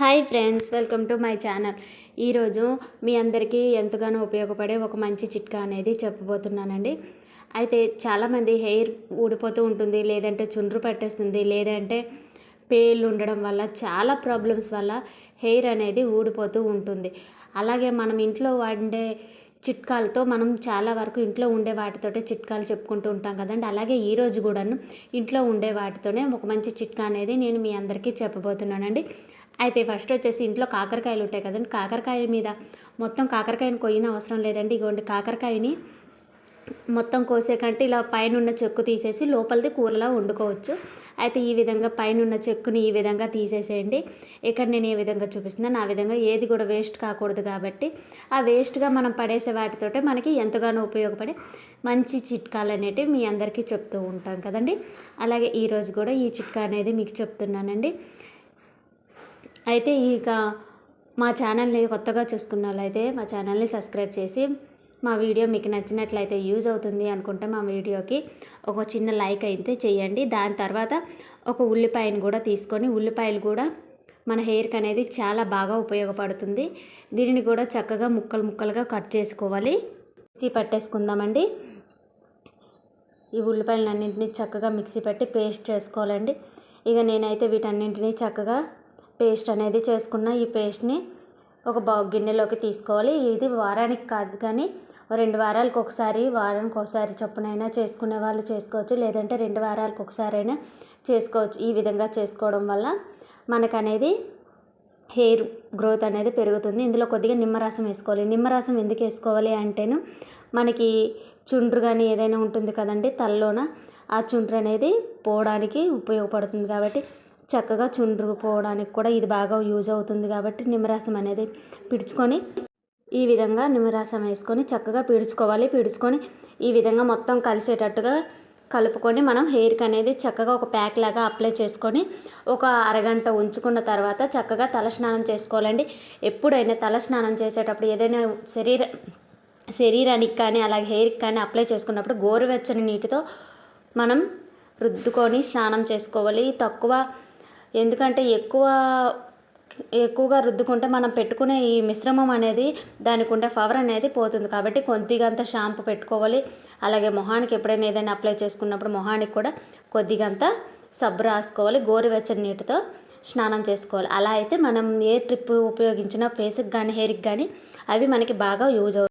Hi friends welcome to my channel. ఈరోజు మీ అందరికీ ఎంతగానో ఉపయోగపడే ఒక మంచి చిట్కా అనేది చెప్పబోతున్నానండి. అయితే చాలామంది హెయిర్ ఊడిపోతూ ఉంటుంది లేదంటే చుండ్రు పట్టేస్తుంది లేదంటే పేళ్ళు ఉండడం వల్ల చాలా ప్రాబ్లమ్స్ వల్ల హెయిర్ అనేది ఊడిపోతూ ఉంటుంది. అలాగే మనం ఇంట్లో వాడే చిట్కాలతో మనం చాలా వరకు ఇంట్లో ఉండే వాటితోటే చిట్కాలు చెప్పుకుంటూ ఉంటాం కదండి. అలాగే ఈరోజు కూడాను ఇంట్లో ఉండే వాటితోనే ఒక మంచి చిట్కా అనేది నేను మీ అందరికీ చెప్పబోతున్నానండి. అయితే ఫస్ట్ వచ్చేసి ఇంట్లో కాకరకాయలు ఉంటాయి కదండి. కాకరకాయ మీద మొత్తం కాకరకాయని కొయ్యిన అవసరం లేదండి. ఇగోండి కాకరకాయని మొత్తం కోసే కంటే ఇలా పైన ఉన్న చెక్కు తీసేసి లోపలిది కూరలా వండుకోవచ్చు. అయితే ఈ విధంగా పైన ఉన్న చెక్కుని ఈ విధంగా తీసేసేయండి. ఇక్కడ నేను ఏ విధంగా చూపిస్తున్నాను ఆ విధంగా ఏది కూడా వేస్ట్ కాకూడదు కాబట్టి ఆ వేస్ట్గా మనం పడేసే వాటితోటే మనకి ఎంతగానో ఉపయోగపడే మంచి చిట్కాలు అనేటివి మీ అందరికీ చెప్తూ ఉంటాం కదండి. అలాగే ఈరోజు కూడా ఈ చిట్కా అనేది మీకు చెప్తున్నానండి. అయితే ఇక మా ఛానల్ని కొత్తగా చూసుకున్న వాళ్ళైతే మా ఛానల్ని సబ్స్క్రైబ్ చేసి మా వీడియో మీకు నచ్చినట్లయితే యూజ్ అవుతుంది అనుకుంటే మా వీడియోకి ఒక చిన్న లైక్ అయితే చేయండి. దాని తర్వాత ఒక ఉల్లిపాయను కూడా తీసుకొని ఉల్లిపాయలు కూడా మన హెయిర్కి అనేది చాలా బాగా ఉపయోగపడుతుంది. దీనిని కూడా చక్కగా ముక్కలు ముక్కలుగా కట్ చేసుకోవాలి. మిక్సీ పట్టేసుకుందామండి. ఈ ఉల్లిపాయలన్నింటినీ చక్కగా మిక్సీ పట్టి పేస్ట్ చేసుకోవాలండి. ఇక నేనైతే వీటన్నింటినీ చక్కగా పేస్ట్ అనేది చేసుకున్న ఈ పేస్ట్ని ఒక బౌ గిన్నెలోకి తీసుకోవాలి. ఇది వారానికి కాదు కానీ రెండు వారాలకు ఒకసారి వారానికి ఒకసారి చొప్పునైనా చేసుకునే వాళ్ళు చేసుకోవచ్చు. లేదంటే రెండు వారాలకు ఒకసారైనా చేసుకోవచ్చు. ఈ విధంగా చేసుకోవడం వల్ల మనకనేది హెయిర్ గ్రోత్ అనేది పెరుగుతుంది. ఇందులో కొద్దిగా నిమ్మరసం వేసుకోవాలి. నిమ్మరసం ఎందుకు వేసుకోవాలి అంటేను మనకి చుండ్రు కానీ ఏదైనా ఉంటుంది కదండి తలలోన ఆ చుండ్రు అనేది పోవడానికి ఉపయోగపడుతుంది కాబట్టి చక్కగా చుండ్రు పోవడానికి కూడా ఇది బాగా యూజ్ అవుతుంది కాబట్టి నిమ్మరసం అనేది పిడుచుకొని ఈ విధంగా నిమ్మరసం వేసుకొని చక్కగా పీడ్చుకోవాలి. పీడ్చుకొని ఈ విధంగా మొత్తం కలిసేటట్టుగా కలుపుకొని మనం హెయిర్కి అనేది చక్కగా ఒక ప్యాక్ లాగా అప్లై చేసుకొని ఒక అరగంట ఉంచుకున్న తర్వాత చక్కగా తలస్నానం చేసుకోవాలండి. ఎప్పుడైనా తలస్నానం చేసేటప్పుడు ఏదైనా శరీర శరీరానికి కానీ అలాగే హెయిర్కి కానీ అప్లై చేసుకున్నప్పుడు గోరువెచ్చని నీటితో మనం రుద్దుకొని స్నానం చేసుకోవాలి. తక్కువ ఎందుకంటే ఎక్కువ ఎక్కువగా రుద్దుకుంటే మనం పెట్టుకునే ఈ మిశ్రమం అనేది దానికి ఉండే పవర్ అనేది పోతుంది. కాబట్టి కొద్దిగంత షాంపూ పెట్టుకోవాలి. అలాగే మొహానికి ఎప్పుడైనా ఏదైనా అప్లై చేసుకున్నప్పుడు మొహానికి కూడా కొద్దిగంత సబ్బు రాసుకోవాలి. గోరువెచ్చని నీటితో స్నానం చేసుకోవాలి. అలా అయితే మనం ఏ ట్రిప్ ఉపయోగించినా ఫేస్కి కానీ హెయిర్కి కానీ అవి మనకి బాగా యూజ్ అవుతాయి.